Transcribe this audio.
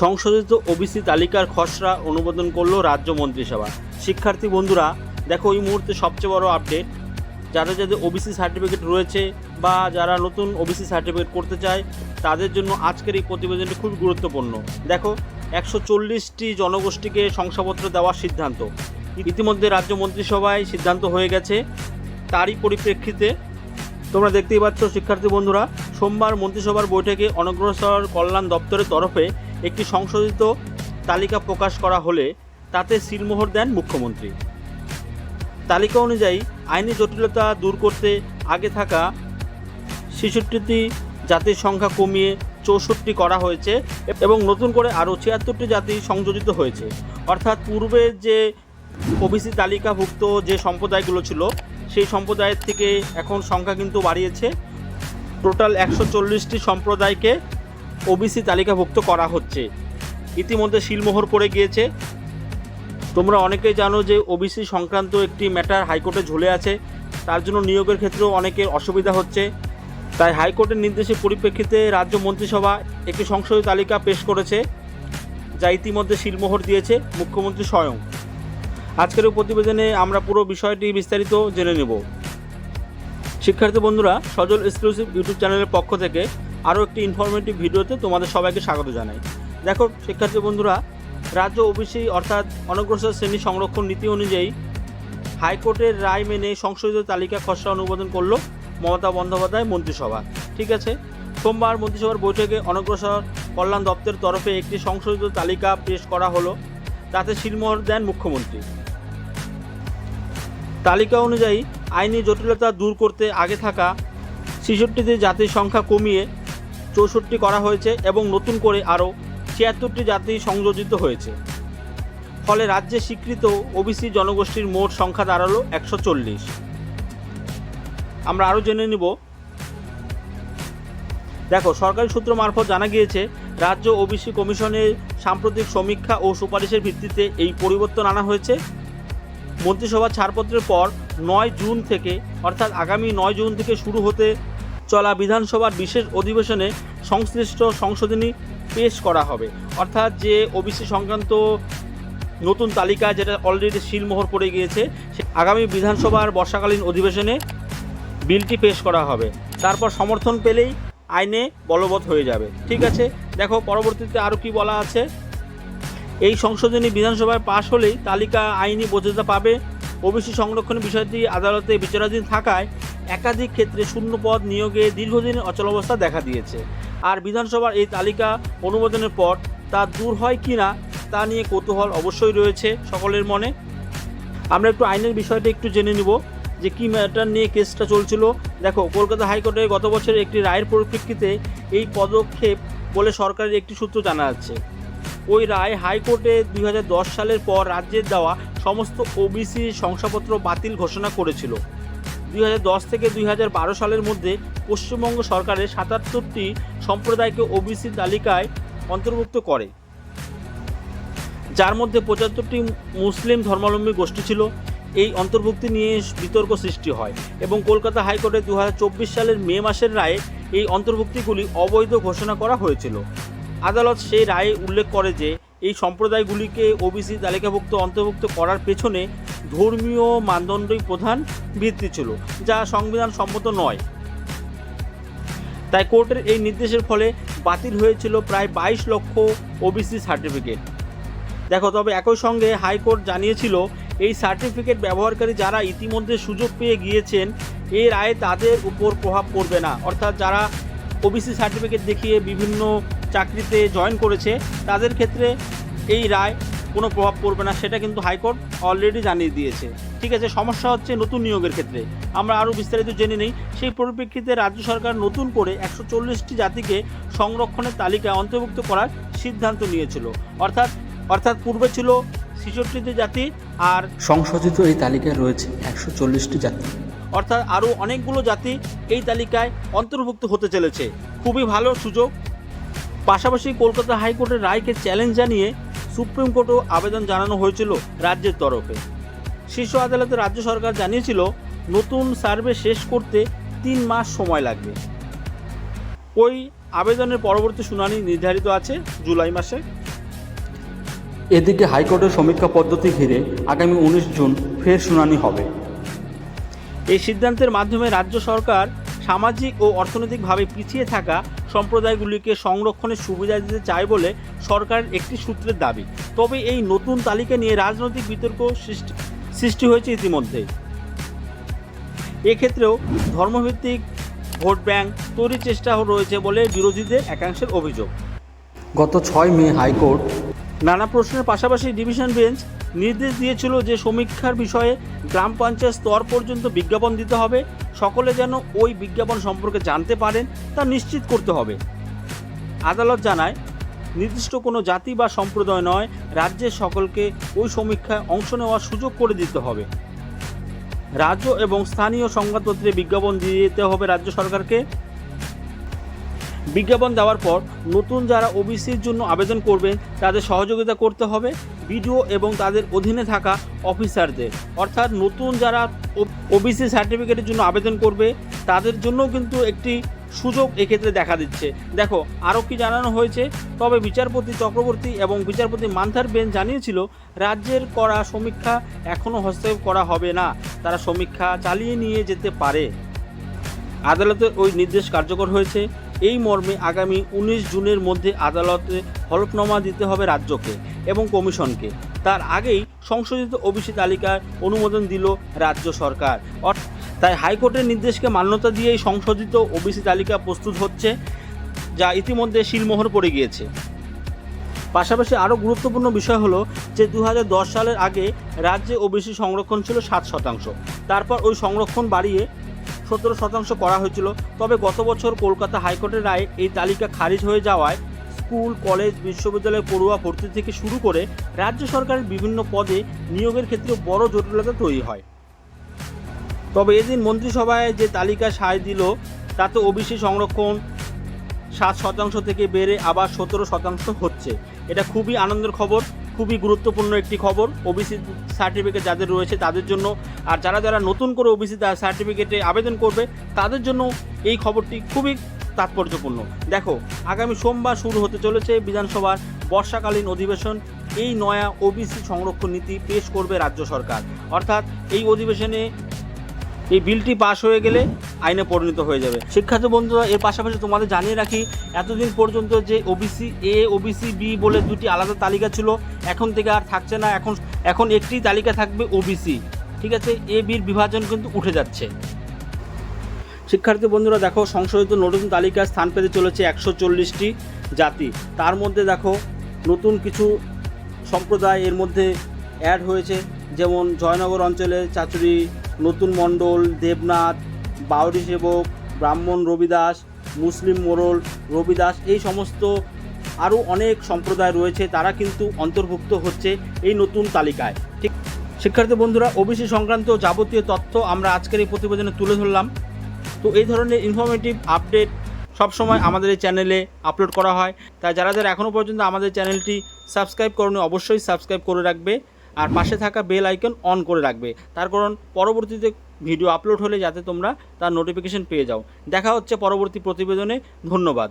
সংশোধিত ওবিসি তালিকার খসড়া অনুমোদন করল রাজ্য মন্ত্রিসভা। শিক্ষার্থী বন্ধুরা, দেখো এই মুহূর্তে সবচেয়ে বড় আপডেট। যাদের যাদের ওবিসি সার্টিফিকেট রয়েছে বা যারা নতুন ওবিসি সার্টিফিকেট করতে চায়, তাদের জন্য আজকের এই প্রতিবেদনটি খুব গুরুত্বপূর্ণ। দেখো, একশো চল্লিশটি জনগোষ্ঠীকে শংসাপত্র দেওয়ার সিদ্ধান্ত। ইতিমধ্যে রাজ্য মন্ত্রিসভায় সিদ্ধান্ত হয়ে গেছে। তারই পরিপ্রেক্ষিতে তোমরা দেখতেই পাচ্ছ, শিক্ষার্থী বন্ধুরা, সোমবার মন্ত্রিসভার বৈঠকে অনগ্রসর কল্যাণ দপ্তরের তরফে একটি সংশোধিত তালিকা প্রকাশ করা হলে তাতে সিলমোহর দেন মুখ্যমন্ত্রী। তালিকা অনুযায়ী আইনি জটিলতা দূর করতে আগে থাকা ছেষট্টিটি জাতির সংখ্যা কমিয়ে চৌষট্টি করা হয়েছে এবং নতুন করে আরও ছিয়াত্তরটি জাতি সংযোজিত হয়েছে। অর্থাৎ পূর্বে যে ওবিসি তালিকাভুক্ত যে সম্প্রদায়গুলো ছিল, সেই সম্প্রদায়ের থেকে এখন সংখ্যা কিন্তু বাড়িয়েছে। টোটাল একশো চল্লিশটি সম্প্রদায়কে ওবিসি তালিকাভুক্ত করা হচ্ছে। ইতিমধ্যে শিলমোহর পড়ে গিয়েছে। তোমরা অনেকেই জানো যে ওবিসি সংক্রান্ত একটি ম্যাটার হাইকোর্টে ঝুলে আছে। তার জন্য নিয়োগের ক্ষেত্রেও অনেকের অসুবিধা হচ্ছে। তাই হাইকোর্টের নির্দেশের পরিপ্রেক্ষিতে রাজ্য মন্ত্রিসভা একটি সংশোধিত তালিকা পেশ করেছে, যা ইতিমধ্যে শিলমোহর দিয়েছে মুখ্যমন্ত্রী স্বয়ং। আজকের প্রতিবেদনে আমরা পুরো বিষয়টি বিস্তারিত জেনে নেব। শিক্ষার্থী বন্ধুরা, সজল এক্সক্লুসিভ ইউটিউব চ্যানেলের পক্ষ থেকে আরও একটি ইনফরমেটিভ ভিডিওতে তোমাদের সবাইকে স্বাগত জানাই। দেখো, শিক্ষার্থী বন্ধুরা, রাজ্য ওবিসি অর্থাৎ অনগ্রসর শ্রেণি সংরক্ষণ নীতি অনুযায়ী হাইকোর্টের রায় মেনে সংশোধিত তালিকা খসড়া অনুমোদন করল মমতা বন্দ্যোপাধ্যায় মন্ত্রিসভা। ঠিক আছে? সোমবার মন্ত্রিসভার বৈঠকে অনগ্রসর কল্যাণ দপ্তরের তরফে একটি সংশোধিত তালিকা পেশ করা হলো, তাতে শিলমোহর দেন মুখ্যমন্ত্রী। তালিকা অনুযায়ী আইনি জটিলতা দূর করতে আগে থাকা ছেষট্টিটি জাতির সংখ্যা কমিয়ে চৌষট্টি করা হয়েছে এবং নতুন করে আরও ছিয়াত্তরটি জাতি সংযোজিত হয়েছে। ফলে রাজ্যে স্বীকৃত ওবিসি জনগোষ্ঠীর মোট সংখ্যা দাঁড়াল একশো চল্লিশ। আমরা আরও জেনে নিব। দেখো, সরকারি সূত্র মারফত জানা গিয়েছে, রাজ্য ওবিসি কমিশনের সাম্প্রতিক সমীক্ষা ও সুপারিশের ভিত্তিতে এই পরিবর্তন আনা হয়েছে। মন্ত্রিসভার ছাড়পত্রের পর নয় জুন থেকে, অর্থাৎ আগামী নয় জুন থেকে শুরু হতে চলা বিধানসভার বিশেষ অধিবেশনে সংশ্লিষ্ট সংশোধনী পেশ করা হবে। অর্থাৎ যে ওবিসি সংক্রান্ত নতুন তালিকা যেটা অলরেডি শিলমোহর পড়ে গিয়েছে, সে আগামী বিধানসভার বর্ষাকালীন অধিবেশনে বিলটি পেশ করা হবে। তারপর সমর্থন পেলেই আইনে বলবৎ হয়ে যাবে। ঠিক আছে? দেখো, পরবর্তীতে আরও কি বলা আছে? এই সংশোধনী বিধানসভায় পাশ হলেই তালিকা আইনি বৈধতা পাবে। ওবিসি সংরক্ষণের বিষয়টি আদালতে বিচারাধীন থাকায় একাধিক ক্ষেত্রে শূন্য পদ নিয়োগে দীর্ঘদিনের অচলাবস্থা দেখা দিয়েছে। আর বিধানসভার এই তালিকা অনুমোদনের পর তা দূর হয় কি না তা নিয়ে কৌতূহল অবশ্যই রয়েছে সকলের মনে। আমরা একটু আইনের বিষয়টা একটু জেনে নিব যে কী ম্যাটার নিয়ে কেসটা চলছিল। দেখো, কলকাতা হাইকোর্টে গত বছরের একটি রায়ের পরিপ্রেক্ষিতে এই পদক্ষেপ বলে সরকারের একটি সূত্র জানা যাচ্ছে। ওই রায় হাইকোর্টে দুই হাজার দশ সালের পর রাজ্যের দেওয়া সমস্ত ওবিসি শংসাপত্র বাতিল ঘোষণা করেছিল। দুই হাজার দশ থেকে দুই হাজার বারো সালের মধ্যে পশ্চিমবঙ্গ সরকারের সাতাত্তরটি সম্প্রদায়কে ওবিসি তালিকায় অন্তর্ভুক্ত করে। যার মধ্যে পঁচাত্তরটি মুসলিম ধর্মাবলম্বী গোষ্ঠী ছিল। এই অন্তর্ভুক্তি নিয়ে বিতর্ক সৃষ্টি হয় এবং কলকাতা হাইকোর্টে দু হাজার চব্বিশ সালের মে মাসের রায়ে এই অন্তর্ভুক্তিগুলি অবৈধ ঘোষণা করা হয়েছিল। আদালত সেই রায়ে উল্লেখ করে যে, এই সম্প্রদায়গুলিকে ওবিসি তালিকাভুক্ত অন্তর্ভুক্ত করার পেছনে ধর্মীয় মানদণ্ডই প্রধান ভিত্তি ছিল, যা সংবিধান সম্মত নয়। তাই কোর্টের এই নির্দেশের ফলে বাতিল হয়েছিল প্রায় বাইশ লক্ষ ওবিসি সার্টিফিকেট। দেখো, তবে একই সঙ্গে হাইকোর্ট জানিয়েছিল, এই সার্টিফিকেট ব্যবহারকারী যারা ইতিমধ্যে সুযোগ পেয়ে গিয়েছেন এই রায়ে তাদের উপর প্রভাব পড়বে না। অর্থাৎ যারা ওবিসি সার্টিফিকেট দেখিয়ে বিভিন্ন চাকরিতে জয়েন করেছে, তাদের ক্ষেত্রে এই রায় কোনো প্রভাব পড়বে না, সেটা কিন্তু হাইকোর্ট অলরেডি জানিয়ে দিয়েছে। ঠিক আছে সমস্যা হচ্ছে নতুন নিয়োগের ক্ষেত্রে। আমরা আরও বিস্তারিত জেনে নেই। সেই পরিপ্রেক্ষিতে রাজ্য সরকার নতুন করে একশো চল্লিশটি জাতিকে সংরক্ষণের তালিকায় অন্তর্ভুক্ত করার সিদ্ধান্ত নিয়েছিল। অর্থাৎ অর্থাৎ পূর্বে ছিল ছেষট্টিটি জাতি আর সংশোধিত এই তালিকায় রয়েছে একশো চল্লিশটি জাতি। অর্থাৎ আরও অনেকগুলো জাতি এই তালিকায় অন্তর্ভুক্ত হতে চলেছে। খুবই ভালো সুযোগ। পাশাপাশি কলকাতা হাইকোর্টের রায়কে চ্যালেঞ্জ জানিয়ে সুপ্রিম কোর্টেও আবেদন জানানো হয়েছিল রাজ্যের তরফে। শীর্ষ আদালতে রাজ্য সরকার জানিয়েছিল নতুন সার্ভে শেষ করতে তিন মাস সময় লাগবে। ওই আবেদনের পরবর্তী শুনানি নির্ধারিত আছে জুলাই মাসে। এদিকে হাইকোর্টের সমীক্ষা পদ্ধতি ঘিরে আগামী উনিশ জুন ফের শুনানি হবে। এই সিদ্ধান্তের মাধ্যমে রাজ্য সরকার সামাজিক ও অর্থনৈতিকভাবে পিছিয়ে থাকা সম্প্রদায়গুলিকে সংরক্ষণের সুবিধা দিতে চায় বলে সরকারের একটি সূত্রের দাবি। তবে এই নতুন তালিকা নিয়ে রাজনৈতিক বিতর্ক সৃষ্টি সৃষ্টি হয়েছে ইতিমধ্যে। এক্ষেত্রেও ধর্মভিত্তিক ভোট ব্যাংক তৈরির চেষ্টা রয়েছে বলে বিরোধীদের একাংশের অভিযোগ। গত ছয় মে হাইকোর্ট নানা প্রশ্নের পাশাপাশি ডিভিশন বেঞ্চ নির্দেশ দিয়েছিল যে সমীক্ষার বিষয়ে গ্রাম পঞ্চায়েত স্তর পর্যন্ত বিজ্ঞাপন দিতে হবে সকলে যেন ওই বিজ্ঞাপন সম্পর্কে জানতে পারেন তা নিশ্চিত করতে হবে। আদালত জানায় নির্দিষ্ট কোনো জাতি বা সম্প্রদায় নয়, রাজ্যের সকলকে ওই সমীক্ষায় অংশ নেওয়ার সুযোগ করে দিতে হবে। রাজ্য এবং স্থানীয় সংবাদপত্রে বিজ্ঞাপন দিয়ে দিতে হবে রাজ্য সরকারকে। বিজ্ঞাপন দেওয়ার পর নতুন যারা ওবিসির জন্য আবেদন করবেন, তাদের সহযোগিতা করতে হবে। বিডিও এবং তাদের অধীনে থাকা অফিসারদের, অর্থাৎ নতুন যারা ওবিসি সার্টিফিকেটের জন্য আবেদন করবে, তাদের জন্যও কিন্তু একটি সুযোগ এক্ষেত্রে দেখা দিচ্ছে। দেখো, আরও কি জানানো হয়েছে? তবে বিচারপতি চক্রবর্তী এবং বিচারপতি মান্থার বেন জানিয়েছিল, রাজ্যের করা সমীক্ষা এখনও হস্তক্ষেপ করা হবে না। তারা সমীক্ষা চালিয়ে নিয়ে যেতে পারে। আদালতের ওই নির্দেশ কার্যকর হয়েছে। এই মর্মে আগামী উনিশ জুনের মধ্যে আদালতে হলফনামা দিতে হবে রাজ্যকে এবং কমিশনকে। তার আগেই সংশোধিত ওবিসি তালিকার অনুমোদন দিল রাজ্য সরকার। তাই হাইকোর্টের নির্দেশকে মান্যতা দিয়েই সংশোধিত ওবিসি তালিকা প্রস্তুত হচ্ছে, যা ইতিমধ্যে শিলমোহর পড়ে গিয়েছে। পাশাপাশি আরও গুরুত্বপূর্ণ বিষয় হলো যে দু হাজার দশ সালের আগে রাজ্যে ওবিসি সংরক্ষণ ছিল সাত শতাংশ। তারপর ওই সংরক্ষণ বাড়িয়ে সতেরো শতাংশ করা হয়েছিল। তবে গত বছর কলকাতা হাইকোর্টের রায়ে এই তালিকা খারিজ হয়ে যাওয়ায় স্কুল, কলেজ, বিশ্ববিদ্যালয় পড়ুয়া ভর্তি থেকে শুরু করে রাজ্য সরকারের বিভিন্ন পদে নিয়োগের ক্ষেত্রে বড় জটিলতা তৈরি হয়। তবে এদিন মন্ত্রিসভায় যে তালিকা সায় দিল, তাতে ওবিসি সংরক্ষণ সাত শতাংশ থেকে বেড়ে আবার সতেরো শতাংশ হচ্ছে। এটা খুবই আনন্দের খবর, খুবই গুরুত্বপূর্ণ একটি খবর। ওবিসি সার্টিফিকেট যাদের রয়েছে তাদের জন্য, আর যারা যারা নতুন করে ওবিসি সার্টিফিকেটে আবেদন করবে, তাদের জন্য এই খবরটি খুবই তাৎপর্যপূর্ণ। দেখো, আগামী সোমবার শুরু হতে চলেছে বিধানসভার বর্ষাকালীন অধিবেশন। এই নয়া ওবিসি সংরক্ষণ নীতি পেশ করবে রাজ্য সরকার। অর্থাৎ এই অধিবেশনে এই বিলটি পাশ হয়ে গেলে আইনে পরিণত হয়ে যাবে। শিক্ষার্থী বন্ধুরা, এর পাশাপাশি তোমাদের জানিয়ে রাখি, এতদিন পর্যন্ত যে ওবিসি এ ওবিসি বি বলে দুটি আলাদা তালিকা ছিল, এখন থেকে আর থাকছে না। এখন এখন একটি তালিকা থাকবে ওবিসি ঠিক আছে? এ বির বিভাজন কিন্তু উঠে যাচ্ছে। শিক্ষার্থী বন্ধুরা, দেখো, সংশোধিত নতুন তালিকায় স্থান পেতে চলেছে একশো চল্লিশটি জাতি। তার মধ্যে দেখো, নতুন কিছু সম্প্রদায় এর মধ্যে অ্যাড হয়েছে, যেমন জয়নগর অঞ্চলে চাচুরি নতুন মণ্ডল, দেবনাথ, বাউরি সেবক, ব্রাহ্মণ রবিদাস, মুসলিম মোরল রবিদাস, এই সমস্ত আরও অনেক সম্প্রদায় রয়েছে, তারা কিন্তু অন্তর্ভুক্ত হচ্ছে এই নতুন তালিকায়। ঠিক, শিক্ষার্থী বন্ধুরা, ওবিসি সংক্রান্ত যাবতীয় তথ্য আমরা আজকের এই প্রতিবেদনে তুলে ধরলাম। তো এই ধরনের ইনফরমেটিভ আপডেট সবসময় আমাদের এই চ্যানেলে আপলোড করা হয়। তাই যারা যারা এখনও পর্যন্ত আমাদের চ্যানেলটি সাবস্ক্রাইব করনি, অবশ্যই সাবস্ক্রাইব করে রাখবে। আর পাশে থাকা বেল আইকন অন করে রাখবে। তার কারণ পরবর্তীতে ভিডিও আপলোড হলে যাতে তোমরা তার নোটিফিকেশন পেয়ে যাও। দেখা হচ্ছে পরবর্তী প্রতিবেদনে। ধন্যবাদ।